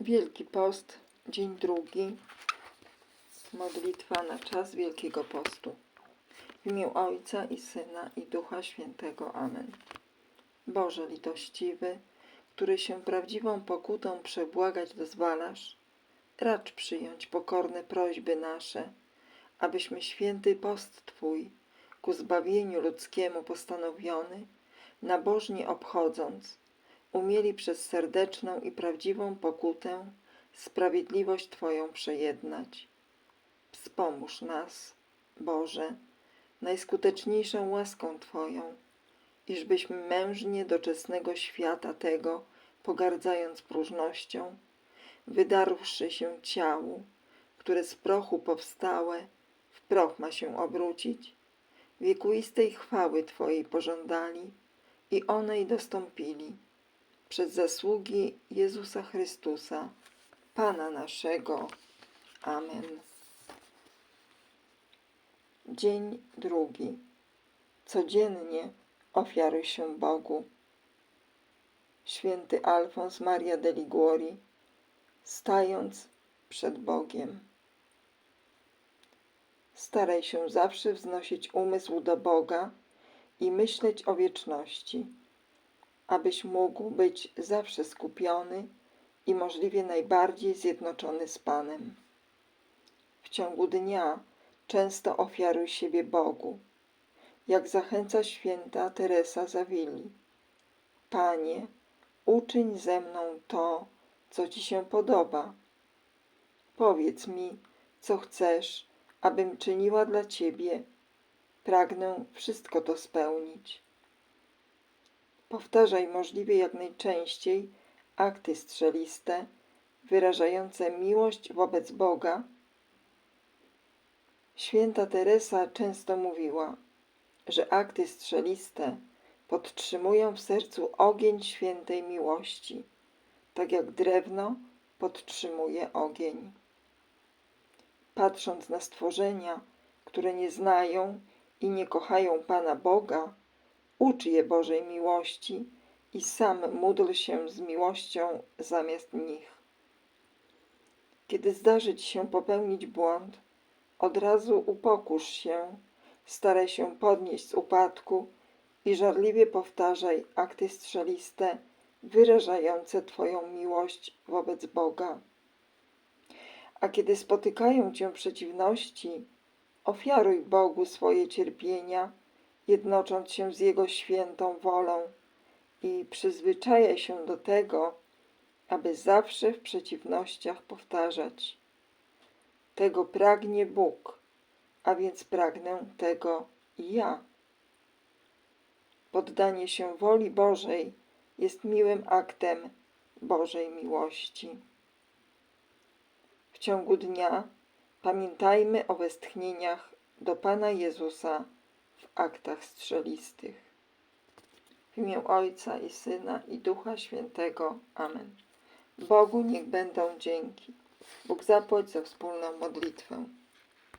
Wielki Post, dzień drugi. Modlitwa na czas Wielkiego Postu. W imię Ojca i Syna i Ducha Świętego. Amen. Boże litościwy, który się prawdziwą pokutą przebłagać dozwalasz, racz przyjąć pokorne prośby nasze, abyśmy święty post Twój, ku zbawieniu ludzkiemu postanowiony, nabożnie obchodząc, umieli przez serdeczną i prawdziwą pokutę sprawiedliwość Twoją przejednać. Wspomóż nas, Boże, najskuteczniejszą łaską Twoją, iżbyśmy mężnie doczesnego świata tego, pogardzając próżnością, wydarłszy się ciału, które z prochu powstałe, w proch ma się obrócić, wiekuistej chwały Twojej pożądali i onej dostąpili przez zasługi Jezusa Chrystusa, Pana naszego. Amen. Dzień drugi. Codziennie ofiaruj się Bogu. Święty Alfons Maria de Liguori, stając przed Bogiem. Staraj się zawsze wznosić umysł do Boga i myśleć o wieczności, abyś mógł być zawsze skupiony i możliwie najbardziej zjednoczony z Panem. W ciągu dnia często ofiaruj siebie Bogu, jak zachęca święta Teresa Zawili. Panie, uczyń ze mną to, co Ci się podoba. Powiedz mi, co chcesz, abym czyniła dla Ciebie. Pragnę wszystko to spełnić. Powtarzaj możliwie jak najczęściej akty strzeliste wyrażające miłość wobec Boga. Święta Teresa często mówiła, że akty strzeliste podtrzymują w sercu ogień świętej miłości, tak jak drewno podtrzymuje ogień. Patrząc na stworzenia, które nie znają i nie kochają Pana Boga, ucz je Bożej miłości i sam módl się z miłością zamiast nich. Kiedy zdarzy Ci się popełnić błąd, od razu upokórz się, staraj się podnieść z upadku i żarliwie powtarzaj akty strzeliste wyrażające Twoją miłość wobec Boga. A kiedy spotykają Cię przeciwności, ofiaruj Bogu swoje cierpienia, jednocząc się z Jego świętą wolą i przyzwyczajaj się do tego, aby zawsze w przeciwnościach powtarzać: Tego pragnie Bóg, a więc pragnę tego i ja. Poddanie się woli Bożej jest miłym aktem Bożej miłości. W ciągu dnia pamiętajmy o westchnieniach do Pana Jezusa aktach strzelistych. W imię Ojca i Syna i Ducha Świętego. Amen. Bogu niech będą dzięki. Bóg zapłać za wspólną modlitwę.